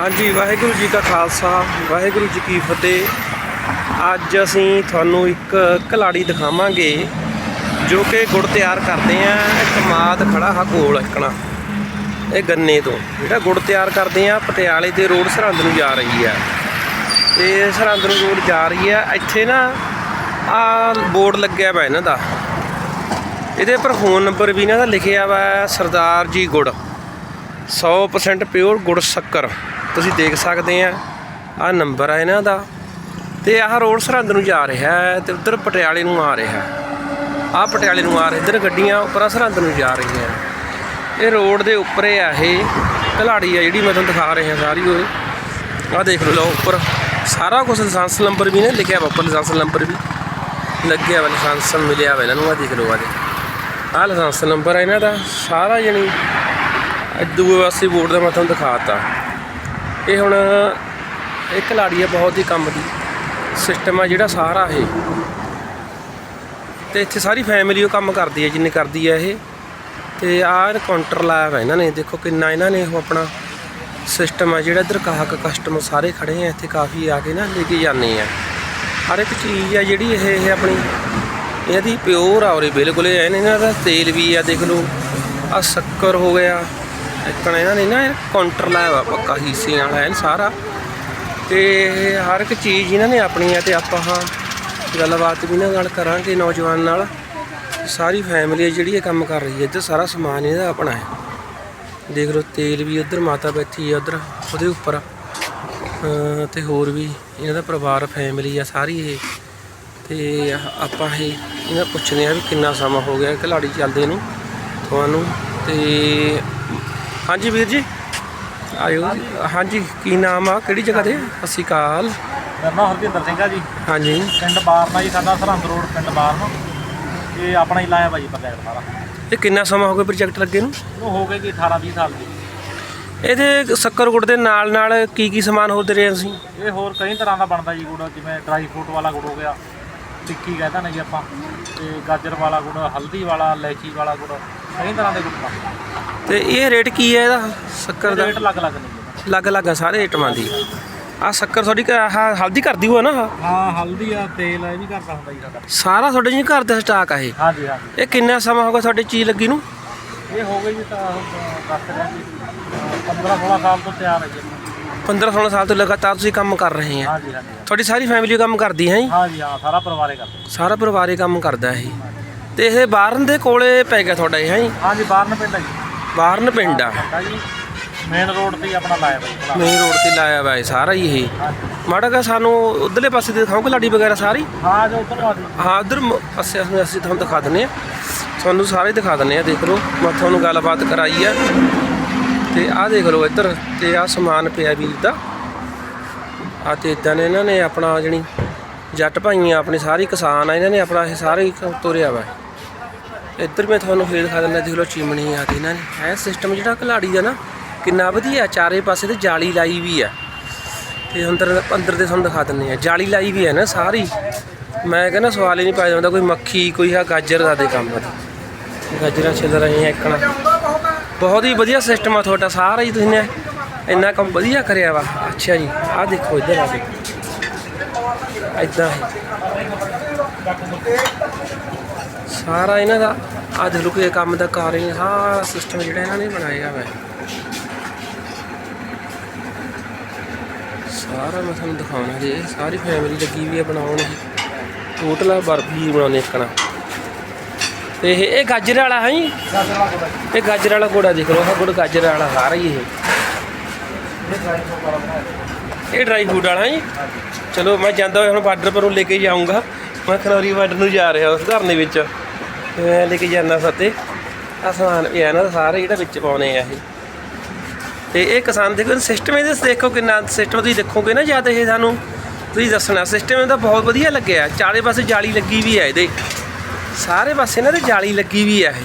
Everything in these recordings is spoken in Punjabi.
ਹਾਂਜੀ, ਵਾਹਿਗੁਰੂ ਜੀ ਕਾ ਖਾਲਸਾ, ਵਾਹਿਗੁਰੂ ਜੀ ਕੀ ਫਤਿਹ। ਅੱਜ ਅਸੀਂ ਤੁਹਾਨੂੰ ਇੱਕ ਕਲਾੜੀ ਦਿਖਾਵਾਂਗੇ, ਜੋ ਕਿ ਗੁੜ ਤਿਆਰ ਕਰਦੇ ਆ, ਇੱਕ ਮਾਦ ਖੜਾ ਹਾ ਕੋਲ ਇਕਣਾ, ਇਹ ਗੰਨੇ ਤੋਂ। ਜਿਹੜਾ ਗੁੜ ਤਿਆਰ ਕਰਦੇ ਆ, ਪਟਿਆਲੇ ਦੇ ਰੋਡ ਸਰਹੰਦ ਨੂੰ ਜਾ ਰਹੀ ਆ। ਤੇ ਸਰਹੰਦ ਨੂੰ ਰੋਡ ਜਾ ਰਹੀ ਆ, ਇੱਥੇ ਨਾ ਆ ਬੋਰਡ ਲੱਗਿਆ ਵਾ ਇਹਨਾਂ ਦਾ। ਇਹਦੇ ਪਰ ਫੋਨ ਨੰਬਰ ਵੀ ਇਹਨਾਂ ਦਾ ਲਿਖਿਆ ਵਾ, ਸਰਦਾਰ ਜੀ ਗੁੜ। 100% ਪਿਓਰ ਗੁੜ ਸ਼ੱਕਰ। ਤੁਸੀਂ ਦੇਖ ਸਕਦੇ ਆ ਆ ਨੰਬਰ ਆ ਇਹਨਾਂ ਦਾ ਤੇ ਆਹ ਰੋਡ ਸਰਹੰਦ ਨੂੰ ਜਾ ਰਿਹਾ ਹੈ ਤੇ ਉਧਰ ਪਟਿਆਲੇ ਨੂੰ ਆ ਰਿਹਾ ਆ ਪਟਿਆਲੇ ਨੂੰ ਆ ਰਿਹਾ, ਇੱਧਰ ਗੱਡੀਆਂ ਉੱਪਰ ਸਰਹੰਦ ਨੂੰ ਜਾ ਰਹੀਆਂ। ਇਹ ਰੋਡ ਦੇ ਉੱਪਰ ਆ, ਇਹ ਕਲਾੜੀ ਆ ਜਿਹੜੀ ਮੈਂ ਤੁਹਾਨੂੰ ਦਿਖਾ ਰਿਹਾ ਸਾਰੀ ਉਹ। ਆ ਦੇਖ ਲਓ ਉੱਪਰ। ਸਾਰਾ ਕੁਝ ਲਾਇਸੈਂਸ ਨੰਬਰ ਵੀ ਨੇ, ਲਿਖਿਆ ਵਾ ਉੱਪਰ ਲਾਇਸੈਂਸ ਨੰਬਰ ਵੀ। ਲੱਗਿਆ ਵਾ ਲਾਇਸੈਂਸ, ਮਿਲਿਆ ਵਾ ਇਹਨਾਂ ਨੂੰ ਆ ਦੇਖ ਲਓ ਆ ਦੇ ਆਹ ਲਾਇਸੈਂਸ ਨੰਬਰ ਆ ਇਹਨਾਂ ਦਾ, ਸਾਰਾ ਜਣੀ ਦੂਏ ਪਾਸੇ ਬੋਰਡ ਦਾ ਮੈਂ ਤੁਹਾਨੂੰ ਦਿਖਾਤਾ। ਇਹ ਹੁਣ ਇਹ ਕਲਾੜੀ ਹੈ ਬਹੁਤ ਹੀ ਕੰਮ ਦੀ ਸਿਸਟਮ ਆ ਜਿਹੜਾ ਸਾਰਾ ਇਹ। ਤੇ ਇੱਥੇ ਸਾਰੀ ਫੈਮਿਲੀ ਉਹ ਕੰਮ ਕਰਦੀ ਹੈ ਜਿੰਨੇ ਕਰਦੀ ਹੈ ਇਹ। ਤੇ ਆਹ ਕਾਊਂਟਰ ਲਾਇਆ ਹੋਇਆ ਇਹਨਾਂ ਨੇ, ਦੇਖੋ ਕਿੰਨਾ ਇਹਨਾਂ ਨੇ ਉਹ ਆਪਣਾ ਸਿਸਟਮ ਆ ਜਿਹੜਾ ਇੱਧਰ ਗਾਹਕ ਕਸਟਮਰ ਸਾਰੇ ਖੜੇ ਆ, ਇੱਥੇ ਕਾਫੀ ਆ ਕੇ ਨਾ ਲੈ ਕੇ ਜਾਂਦੇ ਆ। ਹਰ ਇੱਕ ਚੀਜ਼ ਆ ਜਿਹੜੀ ਇਹ ਇਹ ਆਪਣੀ, ਇਹਦੀ ਪਿਓਰ ਆ ਉਰੇ, ਬਿਲਕੁਲ ਇਹ ਐਨ ਇਹਨਾਂ ਦਾ ਤੇਲ ਵੀ ਆ, ਦੇਖ ਲਓ। ਆ ਸ਼ੱਕਰ ਹੋ ਗਿਆ ਇੱਕਣ ਇਹਨਾਂ ਨੇ ਨਾ ਕਾਊਂਟਰ ਲਾਇਆ ਵਾ, ਪੱਕਾ ਹੀਸਿਆਂ ਵਾਲਾ ਐਨ ਸਾਰਾ। ਤੇ ਹਰ ਇੱਕ ਚੀਜ਼ ਇਹਨਾਂ ਨੇ ਆਪਣੀ ਆ ਤੇ ਆਪਾਂ ਹਾਂ ਗੱਲਬਾਤ ਵੀ ਇਹਨਾਂ ਨਾਲ ਕਰਾਂਗੇ ਨੌਜਵਾਨ ਨਾਲ। ਸਾਰੀ ਫੈਮਿਲੀ ਜਿਹੜੀ ਇਹ ਕੰਮ ਕਰ ਰਹੀ ਹੈ, ਇੱਧਰ ਸਾਰਾ ਸਮਾਨ ਇਹਦਾ ਆਪਣਾ ਹੈ। ਦੇਖ ਲਓ, ਤੇਲ ਵੀ ਉੱਧਰ, ਮਾਤਾ ਬੈਠੀ ਹੈ ਉੱਧਰ, ਉਹਦੇ ਉੱਪਰ। ਅਹ ਤੇ ਹੋਰ ਵੀ ਇਹਨਾਂ ਦਾ ਪਰਿਵਾਰ ਫੈਮਿਲੀ ਆ ਸਾਰੀ ਇਹ। ਤੇ ਆਪਾਂ ਇਹ ਇਹਨਾਂ ਪੁੱਛਦੇ ਆ ਵੀ ਕਿੰਨਾ ਸਮਾਂ ਹੋ ਗਿਆ ਖਿਲਾੜੀ ਚੱਲਦੇ ਨੂੰ ਤੁਹਾਨੂੰ। ਤੇ ਹਾਂਜੀ ਵੀਰ ਜੀ। ਆਇਓ ਹਾਂਜੀ ਕੀ ਨਾਮ ਆ? ਕਿਹੜੀ ਜਗ੍ਹਾ ਤੇ? ਸ਼੍ਰੀ ਅਕਾਲ। ਮੇਰਾ ਨਾਮ ਹਰਜਿੰਦਰ ਸਿੰਘ ਆ ਜੀ। ਹਾਂਜੀ। ਪਿੰਡ ਬਾਰਨਾ ਜੀ ਸਾਡਾ ਸਰਹੰਦ ਰੋਡ ਪਿੰਡ ਬਾਰਨ ਇਹ ਆਪਣਾ ਹੀ ਲਾਇਆ ਭਾਜੀ ਪ੍ਰੋਜੈਕਟ ਸਾਰਾ। ਇਹ ਕਿੰਨਾ ਸਮਾਂ ਹੋ ਗਿਆ ਪ੍ਰੋਜੈਕਟ ਲੱਗੇ ਨੂੰ? ਉਹ ਹੋ ਗਏ ਜੀ 18 20 ਸਾਲ ਦੀ ਇਹਦੇ ਸ਼ੱਕਰ ਗੁੜ ਦੇ ਨਾਲ ਨਾਲ ਕੀ ਕੀ ਸਮਾਨ ਹੋਰ ਦੇ ਰਹੇ ਅਸੀਂ ਇਹ ਹੋਰ ਕਈ ਤਰ੍ਹਾਂ ਦਾ ਬਣਦਾ ਜੀ ਗੁੜ ਜਿਵੇਂ ਡਰਾਈ ਫਰੂਟ ਵਾਲਾ ਗੁੜ ਹੋ ਗਿਆ ਟਿੱਕੀ ਕਹਿੰਦਾ ਨੇ ਜੀ ਆਪਾਂ। ਤੇ ਗਾਜਰ ਵਾਲਾ ਗੁੜ ਹਲਦੀ ਵਾਲਾ ਇਲਾਇਚੀ ਵਾਲਾ ਗੁੜ ਕਈ ਤਰ੍ਹਾਂ ਦੇ ਗੁੜ ਬਣਦੇ। ਤੇ ਇਹ ਰੇਟ ਕੀ ਹੈ ਇਹਦਾ ਸ਼ੱਕਰ ਦਾ? ਰੇਟ ਅਲੱਗ ਅਲੱਗ ਨੇ ਜੀ। ਅਲੱਗ ਅਲੱਗ ਆ ਸਾਰੇ ਆਈਟਮਾਂ ਦੀ। ਆ ਸ਼ੱਕਰ ਤੁਹਾਡੀ ਆਹ ਹਲਦੀ ਕਰਦੀ ਹੋਆ ਨਾ ਆਹ? ਹਾਂ ਹਲਦੀ ਆ ਤੇਲ ਆ ਇਹ ਵੀ ਕਰਦਾ ਹੁੰਦਾ ਜੀ ਸਾਡਾ। ਸਾਰਾ ਤੁਹਾਡੇ ਜੀ ਘਰ ਦਾ ਸਟਾਕ ਆ ਇਹ? ਹਾਂਜੀ ਹਾਂਜੀ। ਇਹ ਕਿੰਨਾ ਸਮਾਂ ਹੋ ਗਿਆ ਤੁਹਾਡੇ ਚੀਜ਼ ਲੱਗੀ ਨੂੰ? ਇਹ ਹੋ ਗਈ ਜੀ ਤਾਂ ਅਹ, ਦੱਸ ਰਿਹਾ ਜੀ। 15 16 ਸਾਲ ਤੋਂ ਤਿਆਰ ਹੈ ਜੀ। ਆਪਣਾ। 15 16 ਸਾਲ ਤੋਂ ਲਗਾਤਾਰ ਤੁਸੀਂ ਕੰਮ ਕਰ ਰਹੇ ਆ। ਹਾਂਜੀ ਹਾਂਜੀ। ਤੁਹਾਡੀ ਸਾਰੀ ਫੈਮਿਲੀ ਕੰਮ ਕਰਦੀ ਹੈ ਜੀ? ਹਾਂਜੀ ਹਾਂ ਸਾਰਾ ਪਰਿਵਾਰ ਹੀ ਕਰਦਾ। ਸਾਰਾ ਪਰਿਵਾਰ ਹੀ ਕੰਮ ਕਰਦਾ ਇਹ। ਤੇ ਇਹ ਬਾਰਨ ਦੇ ਕੋਲੇ ਪੈ ਗਿਆ ਤੁਹਾਡਾ ਇਹ ਹੈ ਜੀ? ਹਾਂਜੀ ਬਾਰਨ ਪਿੰਡ ਆ ਜੀ। ਬਾਰਨ ਪਿੰਡ ਆ। ਜੀ ਮੇਨ ਰੋਡ ਤੇ ਹੀ ਆਪਣਾ ਲਾਇਆ ਬਾਈ। ਮੇਨ ਰੋਡ ਤੇ ਲਾਇਆ ਵਾ ਇਹ ਸਾਰਾ ਹੀ ਇਹ। ਮਾੜਾ ਕਾ ਸਾਨੂੰ ਉਧਰਲੇ ਪਾਸੇ ਤੇ ਦਿਖਾਓਗੇ ਲਾਡੀ ਵਗੈਰਾ ਸਾਰੀ। ਹਾਂ ਜੋ ਉੱਧਰ ਆ ਹਾਂ ਉਧਰ ਅਸੀਂ ਅਸੀਂ ਤੁਹਾਨੂੰ ਦਿਖਾ ਦਿੰਨੇ ਆ ਤੁਹਾਨੂੰ ਸਾਰੇ ਦਿਖਾ ਦਿੰਨੇ ਆ ਦੇਖ ਲਓ। ਮੈਂ ਤੁਹਾਨੂੰ ਗੱਲਬਾਤ ਕਰਾਈ ਆ। ਤੇ ਆਹ ਦੇਖ ਲਓ ਇੱਧਰ ਤੇ ਆਹ ਸਮਾਨ ਪਿਆ ਵੀਰ ਦਾ। ਆ ਤੇ ਇਦਾਂ ਨੇ ਇਹਨਾਂ ਨੇ ਆਪਣਾ ਜਣੀ ਜੱਟ ਭਾਈਆਂ ਆਪਣੇ ਸਾਰੇ ਕਿਸਾਨ ਆ ਇਹਨਾਂ ਨੇ ਆਪਣਾ ਇਹ ਸਾਰੇ ਤੋਰਿਆ ਵਾ। ਇੱਧਰ ਮੈਂ ਤੁਹਾਨੂੰ ਫੇਰ ਦਿਖਾ ਦਿੰਦਾ, ਦੇਖ ਲਓ ਚਿਮਣੀ ਆ ਤੇ ਇਹਨਾਂ ਨੇ। ਇਹ ਸਿਸਟਮ ਜਿਹੜਾ ਘਲਾੜੀ ਦਾ ਨਾ, ਕਿੰਨਾ ਵਧੀਆ ਚਾਰੇ ਪਾਸੇ ਤੇ ਜਾਲੀ ਲਾਈ ਵੀ ਆ ਤੇ ਅੰਦਰ ਅੰਦਰ ਦੇ ਤੁਹਾਨੂੰ ਦਿਖਾ ਦਿੰਦੇ ਆ ਜਾਲੀ ਲਾਈ ਵੀ ਹੈ ਨਾ ਸਾਰੀ। ਮੈਂ ਕਹਿੰਦਾ ਸਵਾਲ ਹੀ ਨਹੀਂ ਪਾਇਆ ਜਾਂਦਾ, ਕੋਈ ਮੱਖੀ, ਕੋਈ ਆ ਗਾਜਰ ਦਾ ਦੇ ਕੰਮ ਦਾ ਗਾਜਰਾਂ, ਛਿੱਲ ਰਹੇ ਆ ਇੱਕਣਾ। ਬਹੁਤ ਹੀ ਵਧੀਆ ਸਿਸਟਮ ਆ ਤੁਹਾਡਾ, ਸਾਰਾ ਹੀ ਤੁਸੀਂ ਨੇ ਇੰਨਾ ਕੰਮ ਵਧੀਆ ਕਰਿਆ ਵਾ। ਅੱਛਾ ਜੀ, ਆਹ ਦੇਖੋ ਇੱਧਰ ਆ ਦੇਖੋ ਐਦਾਂ ਸਾਰਾ ਇਹਨਾਂ ਦਾ ਅੱਜ ਰੁਕੇ ਕੰਮ ਦਾ ਕਰ ਰਹੇ ਸਾਰਾ ਸਿਸਟਮ ਜਿਹੜਾ ਇਹਨਾਂ ਨੇ ਬਣਾਇਆ ਵਾ। ਸਾਰਾ ਮੈਂ ਤੁਹਾਨੂੰ ਦਿਖਾਉਣਾ ਜੀ। ਸਾਰੀ ਫੈਮਿਲੀ ਲੱਗੀ ਵੀ ਹੈ ਬਣਾਉਣ ਦੀ। ਟੋਟਲ ਆ ਬਰਫੀ ਬਣਾਉਣੇ ਇੱਕਣਾ ਤੇ ਇਹ ਇਹ ਗਾਜਰ ਵਾਲਾ ਹੈ ਜੀ? ਇਹ ਗਾਜਰ ਵਾਲਾ ਗੁੜਾ ਦੇਖ ਲਓ। ਆਹ ਗੁੜ ਗਾਜਰ ਵਾਲਾ ਸਾਰਾ ਹੀ ਇਹ। ਇਹ ਡਰਾਈ ਫਰੂਟ ਵਾਲਾ ਫੂਡ ਵਾਲਾ ਜੀ। ਚਲੋ ਮੈਂ ਜਾਂਦਾ ਹੋਇਆ ਹੁਣ ਬਾਰਡਰ ਪਰੋਂ ਲੈ ਕੇ ਜਾਊਂਗਾ। ਮੈਂ ਖਨੌਰੀ ਬਾਰਡਰ ਨੂੰ ਜਾ ਰਿਹਾ ਉਸ ਘਰ ਦੇ ਵਿੱਚ। ਮੈਂ ਲੈ ਕੇ ਜਾਣਾ ਸਤੇ ਆ ਸਮਾਨ ਇਹ ਹੈ ਨਾ, ਸਾਰਾ ਜਿਹੜਾ ਵਿੱਚ ਪਾਉਣੇ ਆ ਇਹ। ਤੇ ਇਹ ਕਿਸਾਨ ਦੇਖੋ ਸਿਸਟਮ ਇਹਦੇ ਦੇਖੋ ਕਿੰਨਾ ਸਿਸਟਮ ਤੁਸੀਂ ਦੇਖੋਗੇ ਨਾ ਜਦ ਇਹ ਸਾਨੂੰ ਤੁਸੀਂ ਦੱਸਣਾ। ਸਿਸਟਮ ਇਹਦਾ ਬਹੁਤ ਵਧੀਆ ਲੱਗਿਆ। ਚਾਰੇ ਪਾਸੇ ਜਾਲੀ ਲੱਗੀ ਵੀ ਹੈ ਇਹਦੇ। ਸਾਰੇ ਪਾਸੇ ਇਹਨਾਂ ਤੇ ਜਾਲੀ ਲੱਗੀ ਵੀ ਹੈ ਇਹ।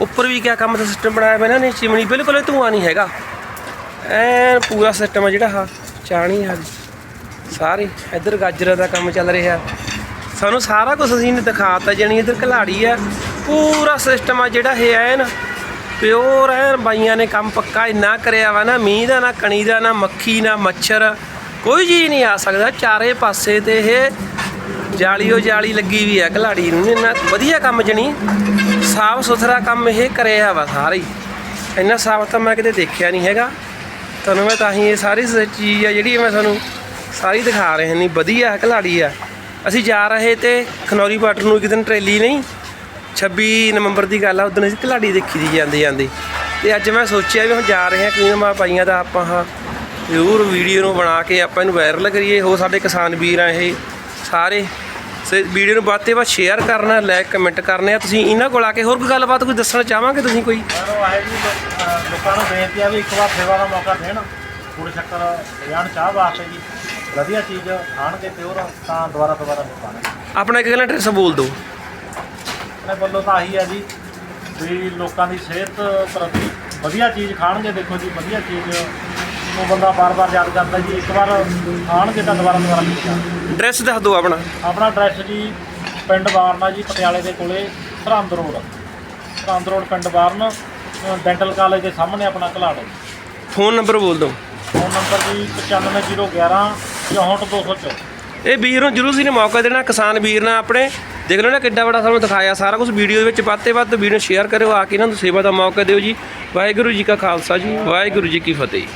ਉੱਪਰ ਵੀ ਕਿਆ ਕੰਮ ਦਾ ਸਿਸਟਮ ਬਣਾਇਆ ਹੋਇਆ ਇਹਨਾਂ ਨੇ ਚਿਮਣੀ ਬਿਲਕੁਲ ਇਹ ਨਹੀਂ ਹੈਗਾ। ਐਨ ਪੂਰਾ ਸਿਸਟਮ ਹੈ ਜਿਹੜਾ ਆ ਚਾਣੀ ਆ। ਸਾਰੇ, ਇੱਧਰ ਗਾਜਰਾਂ ਦਾ ਕੰਮ ਚੱਲ ਰਿਹਾ। ਸਾਨੂੰ ਸਾਰਾ ਕੁਝ ਅਸੀਂ ਨੇ ਦਿਖਾਤਾ, ਜਾਣੀ ਇੱਧਰ ਘਲਾੜੀ ਆ, ਪੂਰਾ ਸਿਸਟਮ ਆ ਜਿਹੜਾ ਇਹ ਐਨ ਪਿਓਰ ਐ ਬਾਈਆਂ ਨੇ ਕੰਮ ਪੱਕਾ ਇੰਨਾ ਕਰਿਆ ਵਾ ਨਾ, ਮੀਂਹ ਦਾ ਨਾ, ਕਣੀ ਦਾ ਨਾ, ਮੱਖੀ ਨਾ, ਮੱਛਰ, ਕੋਈ ਚੀਜ਼ ਨਹੀਂ ਆ ਸਕਦਾ, ਚਾਰੇ ਪਾਸੇ ਤੇ ਇਹ ਜਾਲੀਓ ਜਾਲੀ ਲੱਗੀ ਵੀ ਆ ਘਲਾੜੀ ਨੂੰ, ਇੰਨਾ ਵਧੀਆ ਕੰਮ ਜਣੀ, ਸਾਫ਼ ਸੁਥਰਾ ਕੰਮ ਇਹ ਕਰਿਆ ਵਾ ਸਾਰੇ ਇੰਨਾ ਸਾਫ਼ ਤਾਂ ਮੈਂ ਕਿਤੇ ਦੇਖਿਆ ਨਹੀਂ ਹੈਗਾ। ਤੁਹਾਨੂੰ ਮੈਂ ਤਾਂ ਹੀ ਇਹ ਸਾਰੀ ਸ- ਚੀਜ਼ ਆ ਜਿਹੜੀ ਮੈਂ ਤੁਹਾਨੂੰ ਸਾਰੀ ਦਿਖਾ ਰਹੇ ਨਹੀਂ ਵਧੀਆ ਘਲਾੜੀ ਆ। ਅਸੀਂ ਜਾ ਰਹੇ ਤੇ ਖਨੌਰੀ ਬਾਰਡਰ ਨੂੰ ਇੱਕ ਦਿਨ ਟਰੇਲੀ ਨਹੀਂ 26 ਨਵੰਬਰ ਦੀ ਗੱਲ ਆ ਉਦੋਂ ਅਸੀਂ ਘਲਾੜੀ ਦੇਖੀ ਦੀ ਜਾਂਦੇ ਜਾਂਦੇ। ਤੇ ਅੱਜ ਮੈਂ ਸੋਚਿਆ ਵੀ ਹੁਣ ਜਾ ਰਹੇ ਹਾਂ ਕਿਵੇਂ ਮਾ ਪਾਈਆਂ ਦਾ ਆਪਾਂ ਹਾਂ ਜ਼ਰੂਰ ਵੀਡੀਓ ਨੂੰ ਬਣਾ ਕੇ ਆਪਾਂ ਇਹਨੂੰ ਵਾਇਰਲ ਕਰੀਏ ਹੋ ਸਾਡੇ ਕਿਸਾਨ ਵੀਰ ਆ ਇਹ, ਸਾਰੇ। ਸੇ ਵੀਡੀਓ ਨੂੰ ਵੱਧ ਤੇ ਵੱਧ ਸ਼ੇਅਰ ਕਰਨਾ ਲਾਈਕ ਕਮੈਂਟ ਕਰਨੇ ਆ। ਤੁਸੀਂ ਇਹਨਾਂ ਕੋਲ ਆ ਕੇ ਹੋਰ ਕੋਈ ਗੱਲਬਾਤ ਕੋਈ ਦੱਸਣਾ ਚਾਹਾਂਗੇ ਤੁਸੀਂ ਕੋਈ? ਲੋਕਾਂ ਨੂੰ ਬੇਨਤੀ ਆ ਵੀ ਇੱਕ ਵਾਰ ਸੇਵਾ ਦਾ ਮੌਕਾ ਦੇਣ। ਗੁੜ ਸ਼ੱਕਰ ਲਿਆਉਣ ਚਾਹ ਵਾਸਤੇ ਜੀ। ਵਧੀਆ ਚੀਜ਼ ਖਾਣਗੇ ਪਿਓਰ ਤਾਂ ਦੁਬਾਰਾ ਦੁਬਾਰਾ ਮੁਕਾਣਾ ਆਪਣਾ ਇੱਕ ਗੱਲ ਐਡਰੈਸ ਬੋਲ ਦਿਓ। ਆਪਣੇ ਵੱਲੋਂ ਤਾਂ ਆਹੀ ਹੈ ਜੀ ਵੀ ਲੋਕਾਂ ਦੀ ਸਿਹਤ ਪ੍ਰਤੀ ਵਧੀਆ ਚੀਜ਼ ਖਾਣਗੇ ਦੇਖੋ ਜੀ ਵਧੀਆ ਚੀਜ਼। ਉਹ ਬੰਦਾ ਬਾਰ-ਬਾਰ ਯਾਦ ਕਰਦਾ ਜੀ ਇੱਕ ਵਾਰ ਖਾਣਗੇ ਤਾਂ ਦੁਬਾਰਾ ਦੁਬਾਰਾ ਮਿਲਦਾ ਐਡਰੈਸ ਦੱਸ ਦਿਓ ਆਪਣਾ। ਆਪਣਾ ਐਡਰੈਸ ਜੀ ਪਿੰਡ ਬਾਰਨਾ ਜੀ ਪਟਿਆਲੇ ਦੇ ਕੋਲੇ ਸਰਹੰਦ ਰੋਡ। ਸਰਹੰਦ ਰੋਡ ਪਿੰਡ ਬਾਰਨ ਡੈਂਟਲ ਕਾਲਜ ਦੇ ਸਾਹਮਣੇ ਆਪਣਾ ਘਲਾੜ ਹੈ। ਫੋਨ ਨੰਬਰ ਬੋਲ ਦਿਓ। ਫੋਨ ਨੰਬਰ ਜੀ 95011 64204 ਇਹ ਵੀਰ ਨੂੰ ਜਰੂਰ ਸੀ ਨੇ ਮੌਕਾ ਦੇਣਾ, ਕਿਸਾਨ ਵੀਰ ਨਾਲ ਆਪਣੇ। ਦੇਖ ਲਓ ਨਾ ਕਿੱਡਾ ਵੱਡਾ ਸਾਨੂੰ ਦਿਖਾਇਆ, ਸਾਰਾ ਕੁਝ ਵੀਡੀਓ ਦੇ ਵਿੱਚ ਵੱਧ ਤੇ ਵੱਧ ਵੀਡੀਓ ਸ਼ੇਅਰ ਕਰਿਓ, ਆ ਕੇ ਇਹਨਾਂ ਨੂੰ ਸੇਵਾ ਦਾ ਮੌਕਾ ਦਿਓ ਜੀ। ਵਾਹਿਗੁਰੂ ਜੀ ਕਾ ਖਾਲਸਾ ਜੀ, ਵਾਹਿਗੁਰੂ ਜੀ ਕੀ ਫਤਿਹ।